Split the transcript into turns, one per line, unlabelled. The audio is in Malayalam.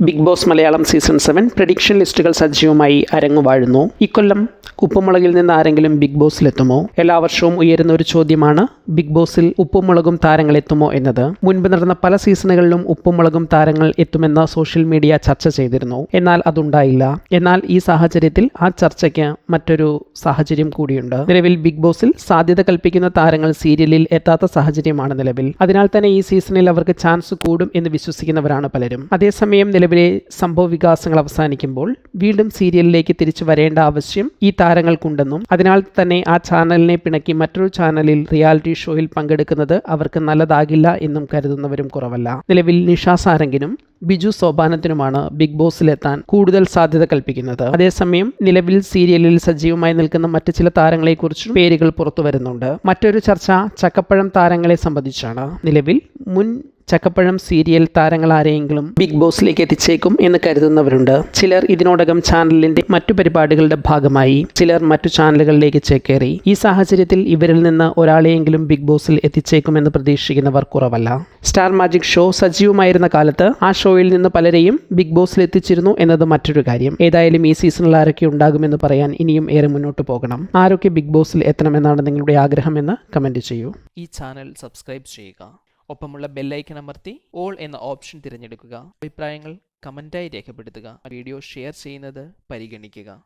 Big Boss Malayalam season seven prediction ലിസ്റ്റുകൾ സജീവമായി അരങ്ങുവാഴുന്നു. ഇക്കൊല്ലം ഉപ്പുമുളകിൽ നിന്ന് ആരെങ്കിലും ബിഗ് ബോസിലെത്തുമോ എല്ലാ വർഷവും ഉയരുന്ന ഒരു ചോദ്യമാണ് ബിഗ് ബോസിൽ ഉപ്പുമുളകും താരങ്ങൾ എത്തുമോ എന്നത്. മുൻപ് നടന്ന പല സീസണുകളിലും ഉപ്പുമുളകും താരങ്ങൾ എത്തുമെന്ന് സോഷ്യൽ മീഡിയ ചർച്ച ചെയ്തിരുന്നു. എന്നാൽ അതുണ്ടായില്ല. എന്നാൽ ഈ സാഹചര്യത്തിൽ ആ ചർച്ചയ്ക്ക് മറ്റൊരു സാഹചര്യം കൂടിയുണ്ട്. നിലവിൽ ബിഗ് ബോസിൽ സാധ്യത കൽപ്പിക്കുന്ന താരങ്ങൾ സീരിയലിൽ എത്താത്ത സാഹചര്യമാണ് നിലവിൽ. അതിനാൽ തന്നെ ഈ സീസണിൽ അവർക്ക് ചാൻസ് കൂടും എന്ന് വിശ്വസിക്കുന്നവരാണ് പലരും. അതേസമയം നിലവിലെ സംഭവ വികാസങ്ങൾ അവസാനിക്കുമ്പോൾ വീണ്ടും സീരിയലിലേക്ക് തിരിച്ചു വരേണ്ട ആവശ്യം ഈ താരങ്ങൾക്കുണ്ടെന്നും അതിനാൽ തന്നെ ആ ചാനലിനെ പിണക്കി മറ്റൊരു ചാനലിൽ റിയാലിറ്റി ഷോയിൽ പങ്കെടുക്കുന്നത് അവർക്ക് നല്ലതാകില്ല എന്നും കരുതുന്നവരും കുറവല്ല. നിലവിൽ നിഷ സാരംഗിനും ബിജു സോപാനത്തിനുമാണ് ബിഗ് ബോസിലെത്താൻ കൂടുതൽ സാധ്യത കൽപ്പിക്കുന്നത്. അതേസമയം നിലവിൽ സീരിയലിൽ സജീവമായി നിൽക്കുന്ന മറ്റ് ചില താരങ്ങളെക്കുറിച്ചും പേരുകൾ പുറത്തു വരുന്നുണ്ട് മറ്റൊരു ചർച്ച ചക്കപ്പഴം താരങ്ങളെ സംബന്ധിച്ചാണ്. നിലവിൽ മുൻ ചക്കപ്പഴം സീരിയൽ താരങ്ങൾ ആരെയെങ്കിലും ബിഗ് ബോസിലേക്ക് എത്തിച്ചേക്കും എന്ന് കരുതുന്നവരുണ്ട്. ചിലർ ഇതിനോടകം ചാനലിന്റെ മറ്റു പരിപാടികളുടെ ഭാഗമായി ചിലർ മറ്റു ചാനലുകളിലേക്ക് ചേക്കേറി. ഈ സാഹചര്യത്തിൽ ഇവരിൽ നിന്ന് ഒരാളെയെങ്കിലും ബിഗ് ബോസിൽ എത്തിച്ചേക്കുമെന്ന് പ്രതീക്ഷിക്കുന്നവർ കുറവല്ല. സ്റ്റാർ മാജിക് ഷോ സജീവമായിരുന്ന കാലത്ത് ആ ഷോയിൽ നിന്ന് പലരെയും ബിഗ് ബോസിൽ എത്തിച്ചിരുന്നു എന്നത് മറ്റൊരു കാര്യം. ഏതായാലും ഈ സീസണിൽ ആരൊക്കെ ഉണ്ടാകുമെന്ന് പറയാൻ ഇനിയും ഏറെ മുന്നോട്ട് പോകണം. ആരൊക്കെ ബിഗ് ബോസിൽ എത്തണമെന്നാണ് നിങ്ങളുടെ ആഗ്രഹമെന്ന് കമന്റ് ചെയ്യൂ.
ഈ ചാനൽ സബ്സ്ക്രൈബ് ചെയ്യുക. ഒപ്പമുള്ള ബെല്ലൈക്കൺ അമർത്തി ഓൾ എന്ന ഓപ്ഷൻ തിരഞ്ഞെടുക്കുക. അഭിപ്രായങ്ങൾ കമന്റായി രേഖപ്പെടുത്തുക. വീഡിയോ ഷെയർ ചെയ്യുന്നത് പരിഗണിക്കുക.